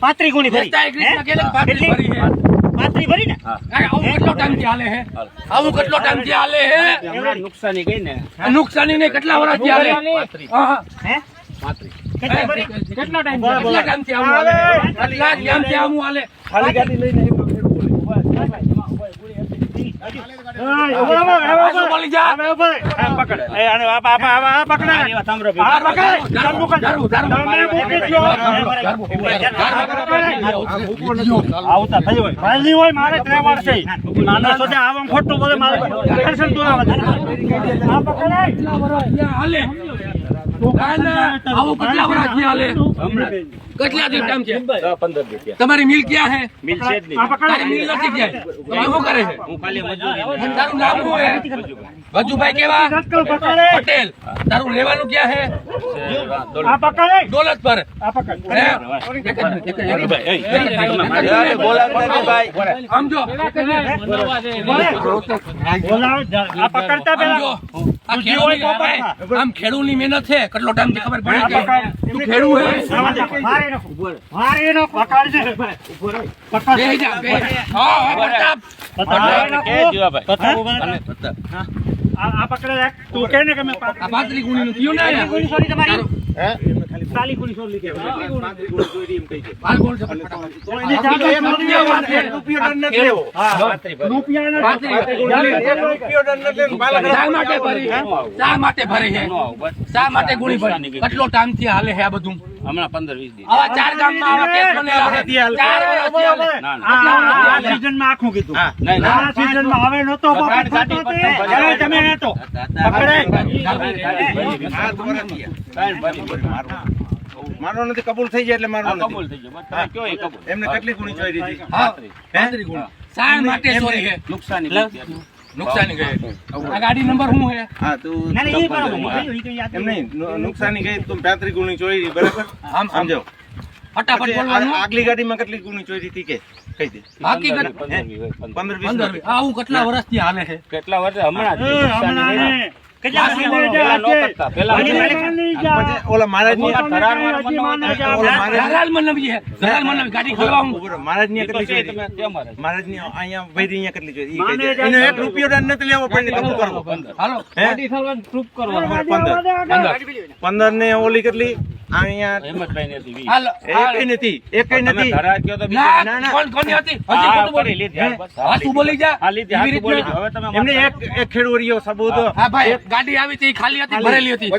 પાંત્રી. ગુણી ભરી. પાંત્રી ભરી ને? આવું કેટલો ટાઈમથી હાલે હે? આવું કેટલો ટાઈમથી હાલે હે? નુકસાની ગઈ ને. નુકસાની ને કેટલા વર્ષ હાલે? હા, હા. હે? કેટલી કેટલા ટાઈમ કેટલા ટાઈમથી આવું હાલે? કેટલા ટાઈમથી આવું હાલે? ખાલી ગાડી લઈને તમારી મિલ ક્યાં હે મિલ છે. મિલ નથી ક્યાંય? શું કરે છે. હું ખાલી મજૂરી તારું નામ શું હે વજુભાઈ કેવા પટેલ તારું લેવાનું ક્યાં હે. દોલત પર આ પકડ. હે? એક જ મિનિટ, એક આમ જો ની મહેનત છે કેટલો ટાઈમથી ખબર પડે. તું ખેડૂ હે. પકડ. પ્રતાપ આ પકડે રાખ. તું કે ને કે મેં થયું ને ગુણી સોરી તમારી. ગુણી સોરી બોલ છે તો એની જાતે રૂપિયા. હા. શા માટે ભરી? શા માટે ભરી છે? શા માટે ગુણી ભરી? કેટલો ટાઈમથી હાલે છે આ બધું? હમણાં પંદર વીસ આવા ચાર ગામમાં આવા કેસ બનેલા ચાર આખું કીધું. હવે. મારો નથી કબૂલ થઈ જાય એટલે મારો કબૂલ થઈ ગયો કયો એ કબૂલ એમને કેટલી ગુણી ચોરી હતી હા, પાતરી ગુણ. માટે ચોરી નુકસાની. નુકસાની ગઈ. આ ગાડી નંબર શું છે? હા તું ના, ના, એ બરાબર. એ તો યાદ એમ નહીં નુકસાની ગઈ તું પાંત્રીસ ગુણી ચોરી બરાબર? આમ સમજો. ફટાફટ બોલવાનું. આગલી ગાડીમાં કેટલી ગુણી ચોરી હતી કે? કહી દે. હકીકત પંદર વીસ હોય, પંદર. પંદર વીસ. પંદર આવું કેટલા વર્ષથી હાલે છે? કેટલા વર્ષ હમણાં ગઈ. ને. ઓલી કેટલી? મારે. અહીંયા નથી હાલો નથી નથી. તો ના ના. કોણ હતી? હજી ખોટું બોલ. લીધી, હા, બોલી જા. હા, લીધી, બોલી હવે તમે એમને એક એક સબૂત. હા ભાઈ ગાડી આવી હતી ખાલી હતી ભરેલી હતી.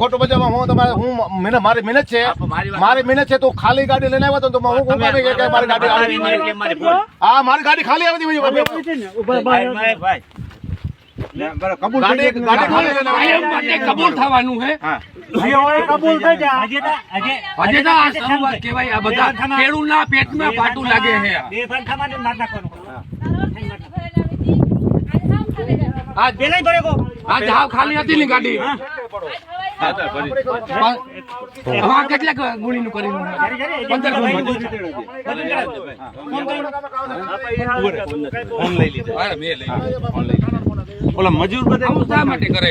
ખોટું બજાવવા હું તમારે હું મહેનત મારી મહેનત છે. મારી મહેનત છે તું ખાલી ગાડી લઈને આવ્યો તો તો હું હું કામે કે મારી ગાડી આવી એટલે મારી ભૂલ. હા મારી ગાડી ખાલી આવી હતી ભાઈ, ભાઈ. ભાઈ, ભાઈ. બરાબર, કબૂલ થવાનું છે. હા. કબૂલ થઈ જા. હજી તો- હજી- હજી તો આ શરૂઆત કહેવાય આ બધા ખેડૂતના પેટમાં પાટું લાગે છે. બે ભાન માર નાખવાનું. આ પેલાય ભરે કો. આ જાવ ખાલી હતી ની ગાડી? હા. આ કેટલા ગુણીનું કર્યું પંદર ગુણી ફોન લઈ લીધો હા, મેં લઈ લીધો. ઓલા મજૂર બધા શા માટે કરે?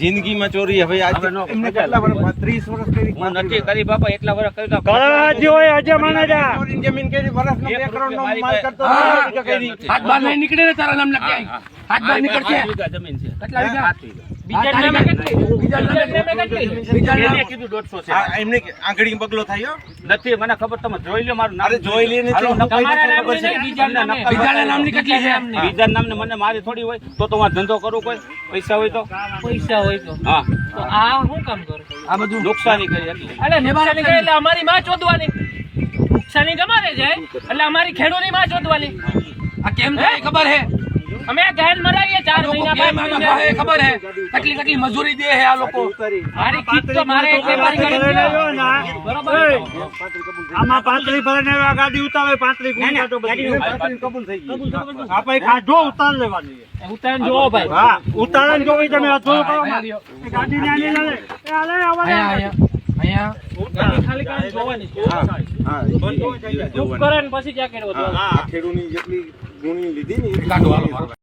જિંદગીમાં ચોરી હવે આજ એમને કેટલા વર્ષ ત્રીસ વર્ષ કરી હું નથી કરી બાપા એટલા વર્ષ હોય જા. જમીન કરી માલ કરતો કરી. હાથ બાર નહીં નીકળે ને તારા નામ લખી હાથ બાર નીકળશે વીઘા જમીન છે. કેટલા વીઘા? બીજા નામે કેટલી? બીજા નામે કેટલી? બીજા નામે કીધું દોઢસો છે. એમને આંગળી બગલો થયો. નથી મને ખબર તમે જોઈ લો મારું નામ. જોઈ લે બીજાના નામની કેટલી છે? બીજા નામને મને મારી થોડી હોય તો તો ધંધો કરું કોઈ? પૈસા હોય તો? પૈસા હોય તો. હા. તો આ શું કામ કરો? આ બધું નુકસાની કરી એટલે. અરે નુકસાની કરી એટલે અમારી માં ચોદવાની નુકસાની ગમારે જાય એટલે અમારી ખેડૂતની માં ચોદવાની આ કેમ થાય? ખબર હે અમે ઘેર મરાવીએ ચાર મહિના ખબર હે? કેટલી કેટલી મજૂરી દે હે આ લોકો. મારી ખીચ તો મારે એટલે મારી ગાડી આ. બરોબર. આમાં પાંત્રી આવ્યો, આ ગાડી ઉતારે. પાંત્રી ગુણ કાઢો બધી. આપણે કાઢો ઉતાર લેવાની ઉતારણ જો ભાઈ. હા ઉતારણ જોવી તમે અધૂરું કરો ગાડી ને. રહ્યો. એ ગાડી નાની ના લે. એ હાલે, આવા પછી વધવાનું ખેડૂની જેટલી ગુણી લીધી ને કાઢો હાલો મારો ભાઈ.